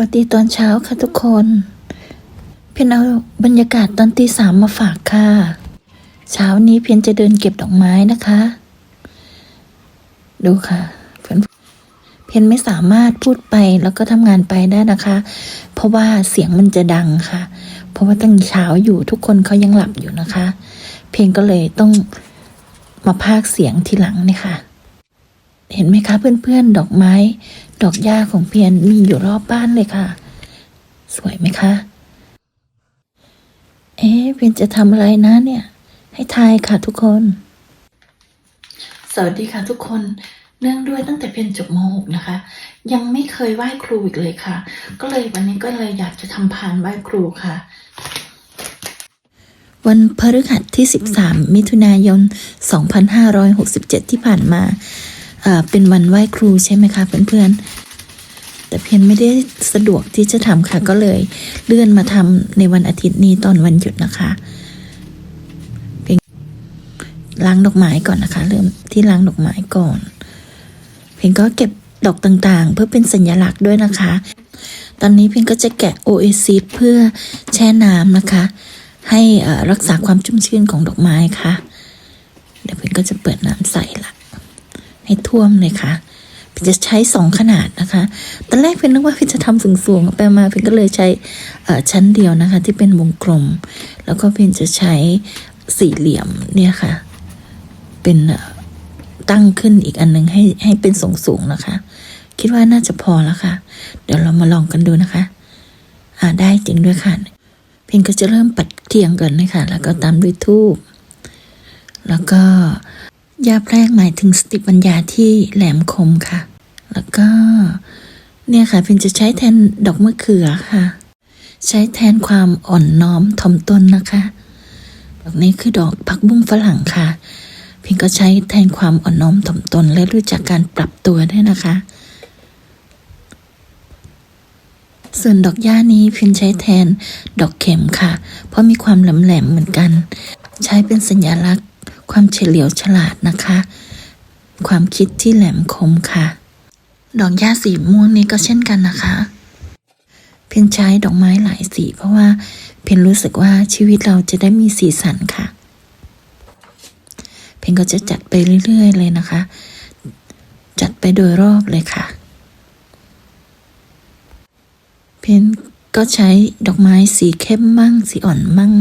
วัสดีตอนเช้าค่ะทุกคนเพียนเอาบรรยากาศตอนตีสามมาฝากค่ะ เช้านี้เพียนจะเดินเก็บดอกไม้นะคะ ดูค่ะ เพียนเพียนไม่สามารถพูดไปแล้วก็ทำงานไปได้นะคะ เพราะว่าเสียงมันจะดังค่ะ เพราะว่าตั้งเช้าอยู่ทุกคนเขายังหลับอยู่นะคะ เพียงก็เลยต้องมาพากเสียงทีหลังเนี่ยค่ะ เห็นไหมคะ เพื่อนๆ ดอกไม้ ดอกหญ้าของเพียนมีอยู่รอบบ้านเลยค่ะ สวยไหมคะ เอ๊ะเพียนจะทำอะไรนะเนี่ย ให้ทายค่ะทุกคน สวัสดีค่ะทุกคน เนื่องด้วยตั้งแต่เพียนจบม .6 นะคะ ยังไม่เคยไหว้ครูอีกเลยค่ะ ก็เลยวันนี้ก็เลยอยากจะทำพานไหว้ครูค่ะวันพฤหัสที่ 13 มิถุนายน 2567 ที่ผ่านมา เป็นวันไหว้ครูใช่ไหมคะเพื่อนๆ แต่เพียนไม่ได้สะดวกที่จะทำค่ะก็เลยเลื่อนมาทำในวันอาทิตย์นี้ตอนวันหยุดนะคะเพียงล้างดอกไม้ก่อนนะคะ เริ่มที่ล้างดอกไม้ก่อน เพียงก็เก็บดอกต่างๆ เพื่อเป็นสัญลักษณ์ด้วยนะคะ ตอนนี้เพียงก็จะแกะโอเอซิสเพื่อแช่น้ำนะคะ ให้อ่อรักษาความชุ่มชื้นของดอกไม้ค่ะ เดี๋ยวเพียงก็จะเปิดน้ำใส่ละ ให้ท่วมเลยค่ะเพียงจะใช้สองขนาดนะคะ ตอนแรกเพียงนึกว่าเพียงจะทำสูงๆไปมาเพียงก็เลยใช้ชั้นเดียวนะคะ ที่เป็นวงกลม แล้วก็เพียงจะใช้สี่เหลี่ยมเนี่ยค่ะ เป็นตั้งขึ้นอีกอันหนึ่งให้ให้เป็นสูงๆนะคะ คิดว่าน่าจะพอแล้วค่ะ เดี๋ยวเรามาลองกันดูนะคะ อ่าได้จริงด้วยค่ะ เพียงก็จะเริ่มปัดเทียงก่อนนะคะ แล้วก็ตามด้วยทูบแล้วก็ ยาแพรกหมายถึงสติปัญญาที่แหลมคมค่ะ แล้วก็เนี่ยค่ะพียงจะใช้แทนดอกมะเขือค่ะ ใช้แทนความอ่อนน้อมถ่อมตนนะคะดอกนี้คือดอกผักบุ้งฝรั่งค่ะพียงก็ใช้แทนความอ่อนน้อมถ่อมตน และรู้จักการปรับตัวด้วยนะคะ ส่วนดอกหญ้านี้พียงใช้แทนดอกเข็มค่ะ เพราะมีความแหลมๆเหมือนกัน ใช้เป็นสัญลักษณ์ ความเฉลียวฉลาดนะคะ ความคิดที่แหลมคมค่ะ ดอกหญ้าสีม่วงนี้ก็เช่นกันนะคะ เพียงใช้ดอกไม้หลายสี เพราะว่าเพียงรู้สึกว่าชีวิตเราจะได้มีสีสันค่ะ เพียงก็จะจัดไปเรื่อยๆเลยนะคะ จัดไปโดยรอบเลยค่ะ เพนก็ใช้ดอกไม้สีเข้มมั่งสีอ่อนมั่ง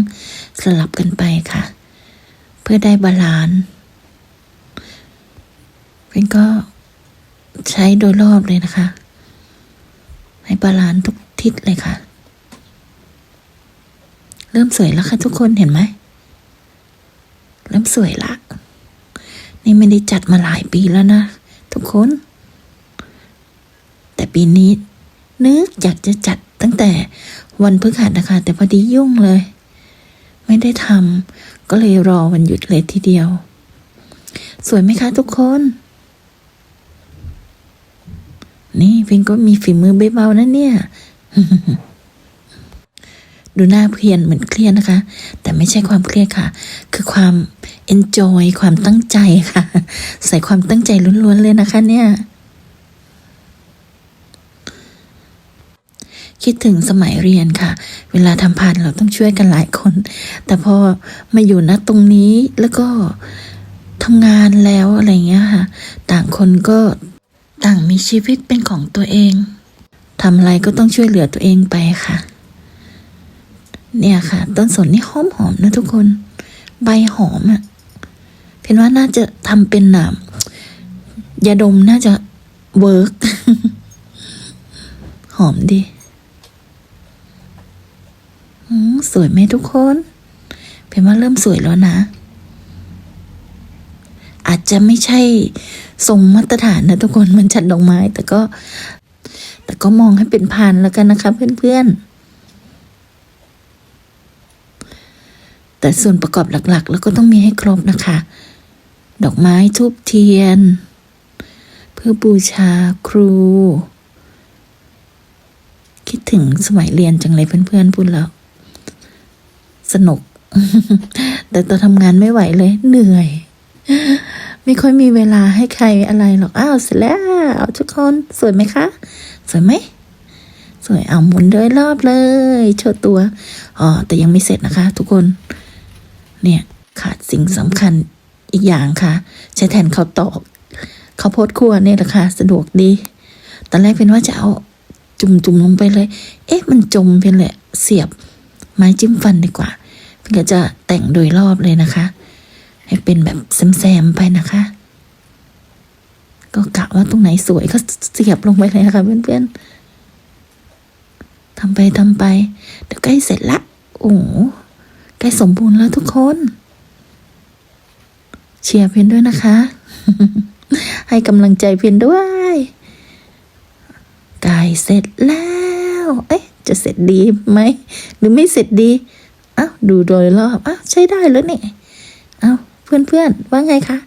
สลับกันไปค่ะ เพื่อได้บาลานซ์เพียนก็ใช้โดยรอบเลยนะคะ ให้บาลานซ์ทุกทิศเลยค่ะ เริ่มสวยแล้วค่ะทุกคนเห็นไหม เริ่มสวยละ นี่ไม่ได้จัดมาหลายปีแล้วนะ ทุกคน แต่ปีนี้นึกอยากจะจัดตั้งแต่วันพฤหัสนะคะ แต่พอดียุ่งเลย ไม่ได้ทำก็เลยรอวันหยุดเลยทีเดียว สวยไหมคะทุกคน นี่เพิงก็มีฝีมือเบาๆนะเนี่ย ดูหน้าเพียนเหมือนเครียดนะคะ แต่ไม่ใช่ความเครียดค่ะ คือความ enjoy ความตั้งใจค่ะ ใส่ความตั้งใจล้วนๆเลยนะคะเนี่ย คิดถึงสมัยเรียนค่ะ เวลาทำพานเราต้องช่วยกันหลายคน แต่พอมาอยู่ณตรงนี้แล้วก็ทำงานแล้วอะไรเงี้ยค่ะ ต่างคนก็ต่างมีชีวิตเป็นของตัวเองทำอะไรก็ต้องช่วยเหลือตัวเองไปค่ะ เนี่ยค่ะ ต้นสนนี่หอมหอมนะทุกคน ใบหอมอะ่ะเพนว่าน่าจะทำเป็นอะยาดมน่าจะเวิร์กหอมดี อืม สวยไหมทุกคนเพนว่าเริ่มสวยแล้วนะ อาจจะไม่ใช่ทรงมาตรฐานนะทุกคนมันจัดดอกไม้ แต่ก็ แต่ก็มองให้เป็นพานแล้วกันนะคะ เพื่อนๆ แต่ส่วนประกอบหลักๆ แล้วก็ต้องมีให้ครบนะคะ ดอกไม้ทูบเทียน เพื่อบูชาครู คิดถึงสมัยเรียนจังเลยเพื่อนๆพูดแล้ว สนุก แต่ตอนทำงานไม่ไหวเลย เหนื่อย ไม่ค่อยมีเวลาให้ใครอะไรหรอก อ้าวเสร็จแล้วทุกคนสวยไหมคะ สวยไหม สวยเอาหมุนโดยรอบเลยโชว์ตัว อ๋อ แต่ยังไม่เสร็จนะคะ ทุกคน เนี่ย ขาดสิ่งสำคัญอีกอย่างค่ะ ใช้แทนข้าวตอกข้าวโพดคั่วเนี่ยแหละค่ะสะดวกดี ตอนแรกเป็นว่าจะเอาจุ่มๆลงไปเลย เอ๊ะ มันจมเป็นเลยเสียบ ไม้จิ้มฟันดีกว่าเพื่อจะแต่งโดยรอบเลยนะคะ ให้เป็นแบบแซมๆไปนะคะ ก็กะว่าตรงไหนสวยก็เสียบลงไปเลยนะคะเพื่อนๆทำไปทำไปเดี๋ยวใกล้เสร็จละโอ้โหใกล้สมบูรณ์แล้วทุกคน เชียร์เพียนด้วยนะคะ ให้กำลังใจเพียนด้วยใกล้เสร็จแล้ว เอ๊ะ จะเสร็จดีไหมหรือไม่เสร็จดีอ้าวดูโดยรอบอ้าวใช้ได้แล้วนี่อ้าวเพื่อนๆว่าไงคะ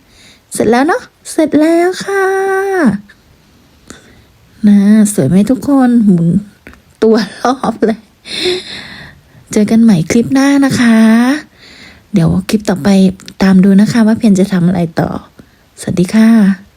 เสร็จแล้วเนาะเสร็จแล้วค่ะนะสวยไหมทุกคนหมุนตัวรอบเลย เจอกันใหม่คลิปหน้านะคะ เดี๋ยวคลิปต่อไปตามดูนะคะ ว่าเพียนจะทำอะไรต่อ สวัสดีค่ะ